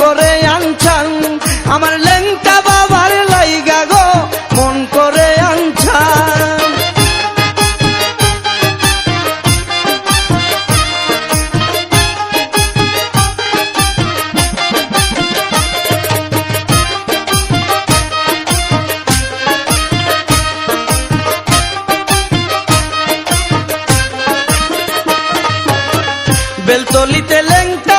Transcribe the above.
করে আনছান। আমার লেংটা বাবার লাইগা গো মন করে আনছান। বেলতলিতে লেংটা